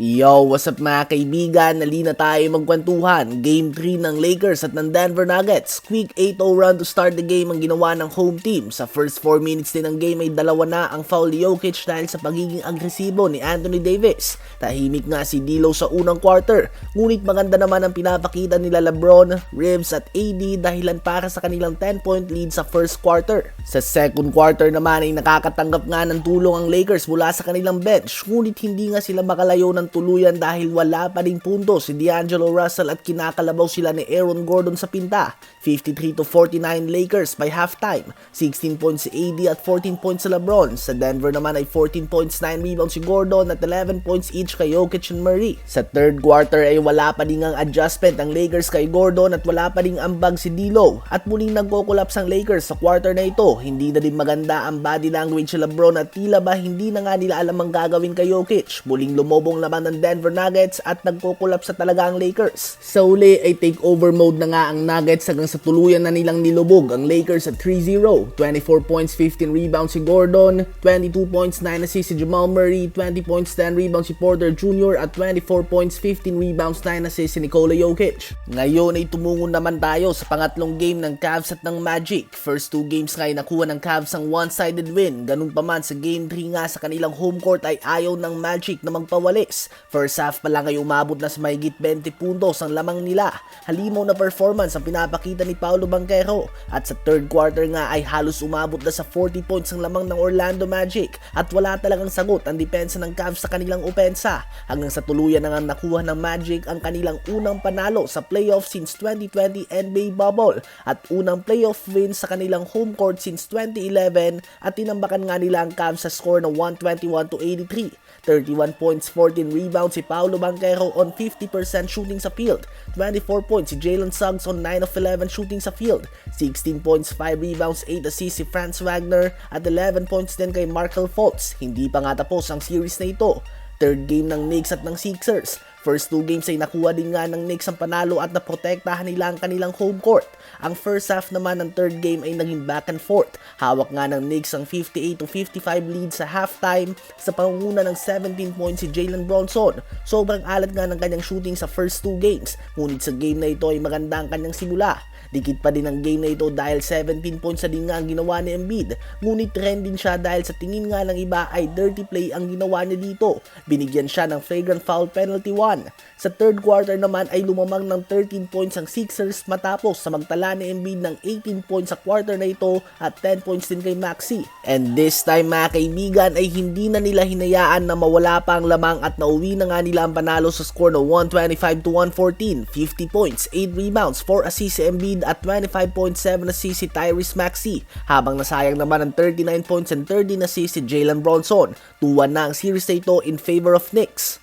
Yo, what's up mga kaibigan? Nali na tayo magkwentuhan. Game 3 ng Lakers at ng Denver Nuggets. Quick 8-0 run to start the game ang ginawa ng home team. Sa first 4 minutes din ng game ay dalawa na ang foul Jokic dahil sa pagiging agresibo ni Anthony Davis. Tahimik nga si D'Lo sa unang quarter. Ngunit maganda naman ang pinapakita nila LeBron, Ribs at AD dahilan para sa kanilang 10-point lead sa first quarter. Sa second quarter naman ay nakakatanggap nga ng tulong ang Lakers mula sa kanilang bench. Ngunit hindi nga sila makalayo ng tuluyan dahil wala pa rin punto si D'Angelo Russell at kinakalabaw sila ni Aaron Gordon sa pinta. 53 to 49 Lakers by halftime. 16 points si AD at 14 points sa LeBron. Sa Denver naman ay 14 points, 9 rebounds si Gordon at 11 points each kay Jokic and Murray. Sa third quarter ay wala pa din ang adjustment ang Lakers kay Gordon at wala pa rin ambag si D'Lo. At muling nagkokolaps ang Lakers sa quarter na ito. Hindi na din maganda ang body language ni LeBron at tila ba hindi na nga nila alam ang gagawin kay Jokic. Muling lumobong naman ng Denver Nuggets at nagkokolaps sa talaga ang Lakers. Sa uli ay takeover mode na nga ang Nuggets hanggang sa tuluyan na nilang nilubog ang Lakers at 3-0. 24 points, 15 rebounds si Gordon, 22 points, 9 assists si Jamal Murray, 20 points, 10 rebounds si Porter Jr. at 24 points, 15 rebounds, 9 assists si Nikola Jokic. Ngayon ay tumungo naman tayo sa pangatlong game ng Cavs at ng Magic. First two games nga ay nakuha ng Cavs ang one-sided win. Ganun pa man sa game 3 nga sa kanilang home court ay ayaw ng Magic na magpawalis. First half pa lang ay umabot na sa mahigit 20 puntos ang lamang nila. Halimaw na performance ang pinapakita ni Paolo Banquero. At sa third quarter nga ay halos umabot na sa 40 points ang lamang ng Orlando Magic. At wala talagang sagot ang depensa ng Cavs sa kanilang opensa. Hanggang sa tuluyan na nga nakuha ng Magic ang kanilang unang panalo sa playoff since 2020 NBA bubble. At unang playoff win sa kanilang home court since 2011 at tinambakan nga nila ang Cavs sa score na 121 to 83. 31 points, 14 rebounds si Paolo Banquero on 50% shooting sa field. 24 points si Jalen Suggs on 9 of 11 shooting sa field. 16 points, 5 rebounds, 8 assists si Franz Wagner at 11 points din kay Markel Fultz. Hindi pa nga tapos ang series na ito. Third game ng Knicks at ng Sixers. First two games ay nakuha din nga ng Knicks ang panalo at naprotektahan nila ang kanilang home court. Ang first half naman ng third game ay naging back and forth. Hawak nga ng Knicks ang 58 to 55 lead sa halftime sa pangunguna ng 17 points si Jalen Bronson. Sobrang alat nga ng kanyang shooting sa first two games. Ngunit sa game na ito ay maganda ang kanyang simula. Dikit pa din ang game na ito dahil 17 points na din nga ang ginawa ni Embiid. Ngunit trend din siya dahil sa tingin nga ng iba ay dirty play ang ginawa niya dito. Binigyan siya ng flagrant foul penalty 1. Sa third quarter naman ay lumamang ng 13 points ang Sixers matapos sa magtala ni Embiid ng 18 points sa quarter na ito at 10 points din kay Maxi. And this time mga kaibigan ay hindi na nila hinayaan na mawala pa ang lamang at nauwi na nga nila ang panalo sa score na 125 to 114. 50 points, 8 rebounds, 4 assists si Embiid at 25.7 assists si Tyrese Maxey habang nasayang naman ang 39 points and 13 assists si Jalen Bronson. 2-1 na ang series na ito in favor of Knicks.